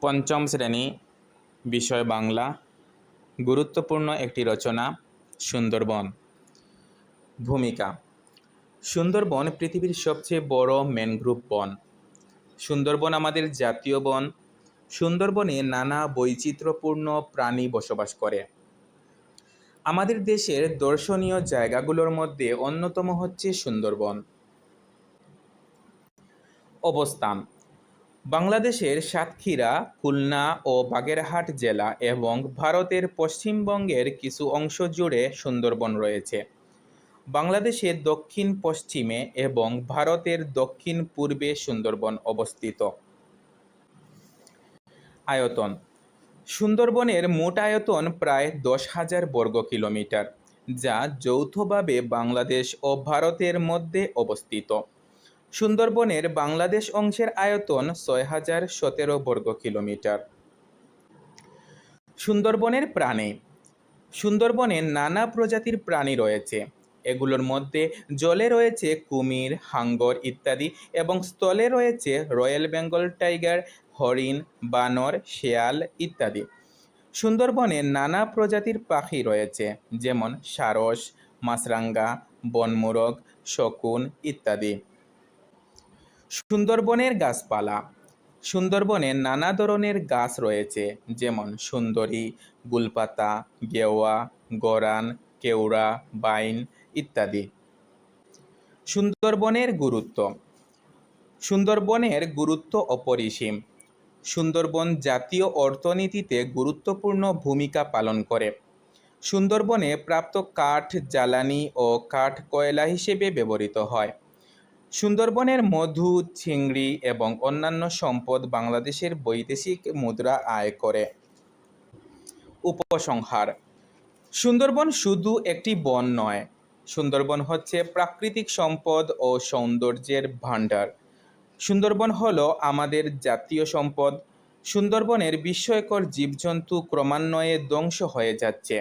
পঞ্চম শ্রেণি, বিষয় বাংলা, গুরুত্বপূর্ণ একটি রচনা, সুন্দরবন। ভূমিকা, সুন্দরবন পৃথিবীর সবচেয়ে বড় ম্যানগ্রোভ বন। সুন্দরবন আমাদের জাতীয় বন। সুন্দরবনে নানা বৈচিত্র্যপূর্ণ প্রাণী বসবাস করে। আমাদের দেশের দর্শনীয় জায়গাগুলোর মধ্যে অন্যতম হচ্ছে সুন্দরবন। অবস্থান বাংলাদেশের সাতক্ষীরা, খুলনা ও বাগেরহাট জেলা এবং ভারতের পশ্চিমবঙ্গের কিছু অংশ জুড়ে সুন্দরবন রয়েছে। বাংলাদেশের দক্ষিণ পশ্চিমে এবং ভারতের দক্ষিণ পূর্বে সুন্দরবন অবস্থিত। আয়তন, সুন্দরবনের মোট আয়তন প্রায় দশ হাজার বর্গ কিলোমিটার, যা যৌথভাবে বাংলাদেশ ও ভারতের মধ্যে অবস্থিত। সুন্দরবনের বাংলাদেশ অংশের আয়তন ছয় হাজার সতেরো বর্গ কিলোমিটার। সুন্দরবনের প্রাণী। সুন্দরবনে নানা প্রজাতির প্রাণী রয়েছে। এগুলোর মধ্যে জলে রয়েছে কুমির, হাঙ্গর ইত্যাদি এবং স্থলে রয়েছে রয়্যাল বেঙ্গল টাইগার, হরিণ, বানর, শেয়াল ইত্যাদি। সুন্দরবনে নানা প্রজাতির পাখি রয়েছে, যেমন সারস, মাছরাঙ্গা বনমোরগ শকুন ইত্যাদি। সুন্দরবনের গাছপালা। সুন্দরবনে নানা ধরনের গাছ রয়েছে, যেমন সুন্দরী, গুলপাতা, গেওয়া, গরান, কেওড়া, বাইন ইত্যাদি। সুন্দরবনের গুরুত্ব। সুন্দরবনের গুরুত্ব অপরিসীম। সুন্দরবন জাতীয় অর্থনীতিতে গুরুত্বপূর্ণ ভূমিকা পালন করে। সুন্দরবনে প্রাপ্ত কাঠ, জ্বালানি ও কাঠ কয়লা হিসেবে ব্যবহৃত হয়। সুন্দরবনের মধু, চিংড়ি এবং অন্যান্য সম্পদ বাংলাদেশের বৈদেশিক মুদ্রা আয় করে। উপসংহার, সুন্দরবন শুধু একটি বন নয়, সুন্দরবন হচ্ছে প্রাকৃতিক সম্পদ ও সৌন্দর্যের ভাণ্ডার। সুন্দরবন হলো আমাদের জাতীয় সম্পদ, সুন্দরবনের বিস্ময়কর জীবজন্তু ক্রমান্বয়ে ধ্বংস হয়ে যাচ্ছে।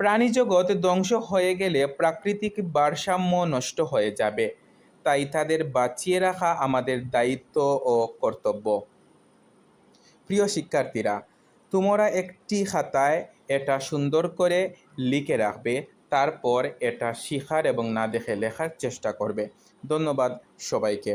প্রাণীজগৎ ধ্বংস হয়ে গেলে প্রাকৃতিক ভারসাম্য নষ্ট হয়ে যাবে। তাই তাদের বাঁচিয়ে রাখা আমাদের দায়িত্ব ও কর্তব্য। প্রিয় শিক্ষার্থীরা, তোমরা একটি খাতায় এটা সুন্দর করে লিখে রাখবে, তারপর এটা শিখার এবং না দেখে লেখার চেষ্টা করবে। ধন্যবাদ সবাইকে।